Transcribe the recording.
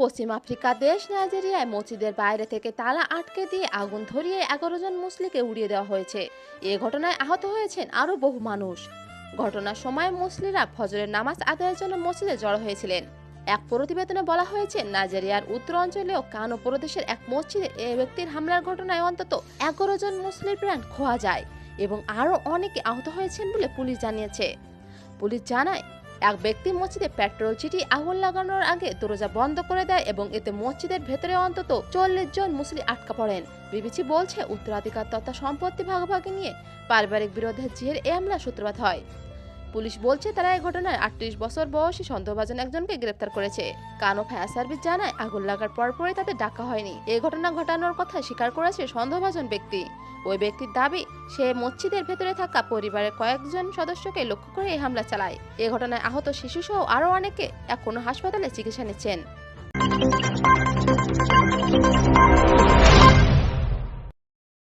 পশ্চিম Africa দেশ নাইজেরিয়ায় মসজিদের বাইরে থেকে তালা আটকে দিয়ে আগুন ধরিয়ে এগারো জন মুসলিকে উড়িয়ে দেওয়া হয়েছে। এ ঘটনায় আহত হয়েছেন আরও বহু মানুষ। ঘটনার সময় মুসলিরা ফজরের নামাজ আদায়ের জন্য মসজিদে জড়ো হয়েছিলেন। এক প্রতিবেদনে বলা হয়েছে, নাইজেরিয়ার উত্তর অঞ্চলেও কানো প্রদেশের এক মসজিদে এ ব্যক্তির হামলার ঘটনায় অন্তত এগারো জন মুসলিম প্রাণ খোয়া যায় এবং আরও অনেকে আহত হয়েছেন বলে পুলিশ জানিয়েছে। পুলিশ জানায় এক ব্যক্তি মসজিদে পেট্রোল চিটি, আগুন লাগানোর আগে দরজা বন্ধ করে দেয় এবং এতে মসজিদের ভেতরে অন্তত চল্লিশ জন মুসলিম আটকা পড়েন। বিবিসি বলছে, উত্তরাধিকার তথা সম্পত্তি ভাগাভাগি নিয়ে পারিবারিক বিরোধের জের এ হামলা সূত্রপাত হয়। পুলিশ বলছে, তারা এই ঘটনায় আটত্রিশ বছর বয়সী সন্দেহভাজন একজনকে গ্রেপ্তার করেছে। কানো ফায়ার সার্ভিস জানায়, আগুন লাগার পরপরই তাদের ডাকা হয়নি। এই ঘটনা ঘটানোর কথা স্বীকার করেছে সন্দেহভাজন ব্যক্তি। ওই ব্যক্তির দাবি, সে মসজিদের ভেতরে থাকা পরিবারের কয়েকজন সদস্যকে লক্ষ্য করে এই হামলা চালায়। এ ঘটনায় আহত শিশুসহ আরও অনেকে এখনও হাসপাতালে চিকিৎসা নিচ্ছেন।